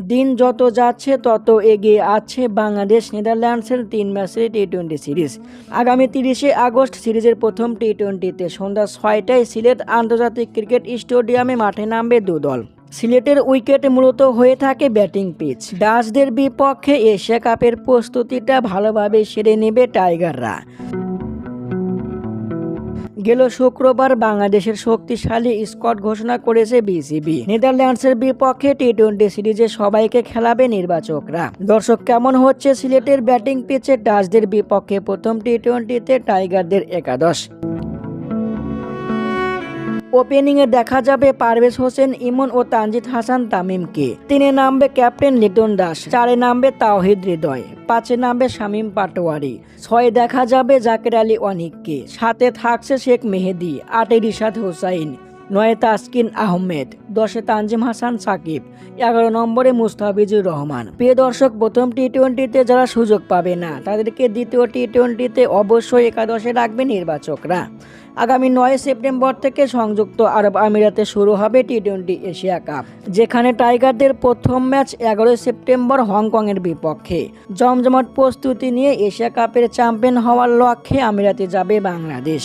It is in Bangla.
দিন যত যাচ্ছে, তত এগিয়ে আছে বাংলাদেশ, নেদারল্যান্ডসের তিন ম্যাচের টি টোয়েন্টি সিরিজ। আগামী তিরিশে আগস্ট সিরিজের প্রথম টি টোয়েন্টিতে সন্ধ্যা ছয়টায় সিলেট আন্তর্জাতিক ক্রিকেট স্টেডিয়ামে মাঠে নামবে দুদল সিলেটের উইকেট মূলত হয়ে থাকে ব্যাটিং পিচ। ডাচদের বিপক্ষে এশিয়া কাপের প্রস্তুতিটা ভালোভাবে সেরে নেবে টাইগাররা। গেল শুক্রবার বাংলাদেশের শক্তিশালী স্কট ঘোষণা করেছে বিসিবি। নেদারল্যান্ডসের বিপক্ষে টি টোয়েন্টি সিরিজে সবাইকে খেলাবে নির্বাচকরা। দর্শক, কেমন হচ্ছে সিলেটের ব্যাটিং পিচে ডাচদের বিপক্ষে প্রথম টি টোয়েন্টিতে টাইগারদের একাদশ? ওপেনিংয়ে দেখা যাবে পারভেজ হোসেন, ইমন ও তানজিদ হাসান তামিমকে। তিনে নামবে ক্যাপ্টেন লিটন দাস, চারে নামবে তাওহিদ হৃদয়, পাঁচে নামবে শামীম পাটোয়ারি। ছয়ে দেখা যাবে জাকের আলী অনিককে, সাতে থাকছে শেখ মেহেদি, আটে রিশাদ হোসাইন, নয়ে তাসকিন আহমেদ, দশে তানজিম হাসান সাকিব, এগারো নম্বরে মুস্তাফিজুর রহমান। প্রিয় দর্শক, প্রথম টি টোয়েন্টিতে যারা সুযোগ পাবে না, তাদেরকে দ্বিতীয় টি টোয়েন্টিতে অবশ্যই একাদশে রাখবে নির্বাচকরা। আগামী নয় সেপ্টেম্বর থেকে সংযুক্ত আরব আমিরাতে শুরু হবে টি টোয়েন্টি এশিয়া কাপ, যেখানে টাইগারদের প্রথম ম্যাচ এগারোই সেপ্টেম্বর হংকংয়ের বিপক্ষে। জমজমাট প্রস্তুতি নিয়ে এশিয়া কাপের চ্যাম্পিয়ন হওয়ার লক্ষ্যে আমিরাতে যাবে বাংলাদেশ।